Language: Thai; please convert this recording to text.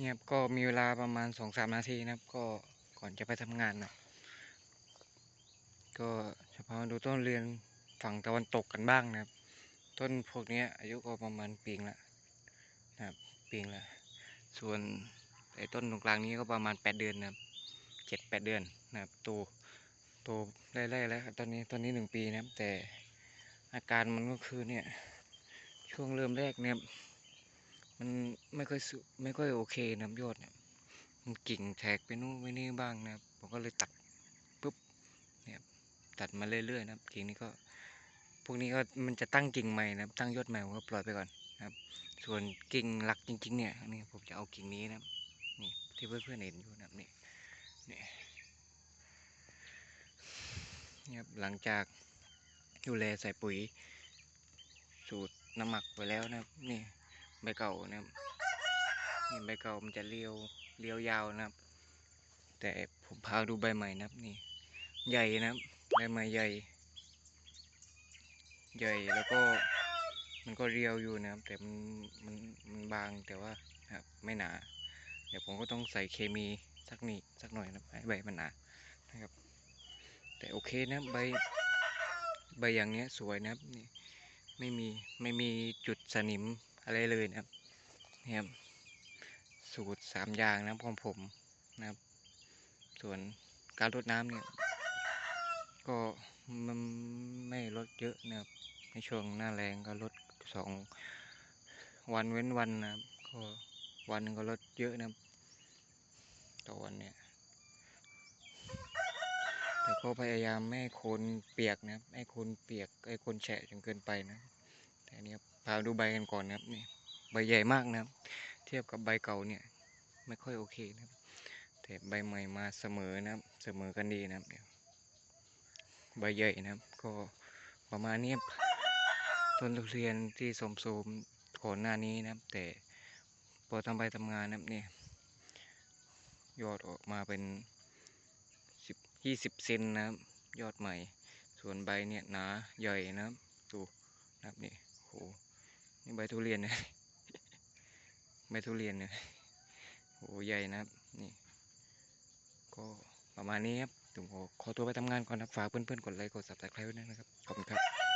เนี่ยบก็มีเวลาประมาณสองสามนาทีนะครับ ก็ก่อนจะไปทำงานนะก็จะพามาดูต้นเรียนฝั่งตะวันตกกันบ้างนะครับ ต้นพวกนี้อายุก็ประมาณปีงละนะครับปีงละส่วนไอ้ต้นตรงกลางนี้ก็ประมาณแปดเดือนนะครับเจ็ดแปดเดือนนะครับโตโตไล่ๆแล้วตอนนี้ตอนนี้หนึ่งปีนะครับแต่อาการมันก็คือเนี่ยช่วงเริ่มแรกเนี่ย มันไม่ค่อยสุไม่ค่อยโอเคนะครับยอดเนี่ย มันกิ่งแทกไปนู่นไปนี่บ้างนะผมก็เลยตัดปุ๊บเนี่ยครับตัดมาเรื่อยๆนะครับกิ่งนี้ก็พวกนี้ก็มันจะตั้งกิ่งใหม่นะตั้งยอดใหม่ผมก็ปล่อยไปก่อนนะครับ ส่วนกิ่งหลักจริง ๆ เนี่ยนี่ผมจะเอากิ่งนี้นะครับนี่ที่เพื่อนๆเห็นอยู่นะครับนี่นี่นี่ยครับหลังจากดูแลใส่ปุ๋ย สูตรน้ำหมักไปแล้วนะครับนี่ ใบเก่านะครับนี่ใบเก่ามันจะเรียวเรียวยาวนะครับ แต่ผมพาดูใบใหม่นะครับนี่ ใหญ่นะครับใบใหม่ใหญ่ ใหญ่แล้วก็มันก็เรียวอยู่นะครับ แต่มันมันมันบางแต่ว่าครับไม่หนา เดี๋ยวผมก็ต้องใส่เคมีสักนิดสักหน่อยนะให้ใบมันหนานะครับ แต่โอเคนะใบใบอย่างเนี้ยสวยนะครับนี่ไม่มีไม่มีจุดสนิม อะไรเลยนะครับนี่ครับสูตรสามอย่างนะครับของผมนะครับ ส่วนการรดน้ำเนี่ย ก็มันไม่ลดเยอะนะครับ ในช่วงหน้าแรงก็ลดสองวันเว้นวันนะครับ ก็วันหนึงก็ลดเยอะนะครับต่อวันเนี่ยแต่ก็พยายามไม่ให้คนเปียกนะครับไม่ให้คนเปียกไอ้คนแฉะจนเกินไปนะ แต่อันนี้ครับพาดูใบกันก่อนนะครับนี่ใบใหญ่มากนะครับ เทียบกับใบเก่าเนี่ยไม่ค่อยโอเคนะครับแต่ใบใหม่มาเสมอนะครับ เสมอกันดีนะครับเนี่ยใบใหญ่นะครับ ก็ประมาณนี้ต้นทุเรียนที่สมโสมก่อนหน้านี้นะครับ แต่พอทำไปทำงานนะครับเนี่ยยอดออกมาเป็นสิบยี่สิบเซนนะครับ ยอดใหม่ ส่วนใบเนี่ยหนาใหญ่นะครับดูนะครับนี่ โห นี่ใบทุเรียนนะใบทุเรียนเนี่ยโห ใหญ่นะครับ นี่ ก็ประมาณนี้ครับผมขอขอตัวไปทำงานก่อนนะฝากเพื่อนๆ กดไลค์ กดซับสไครต์ด้วยนะครับ ขอบคุณครับ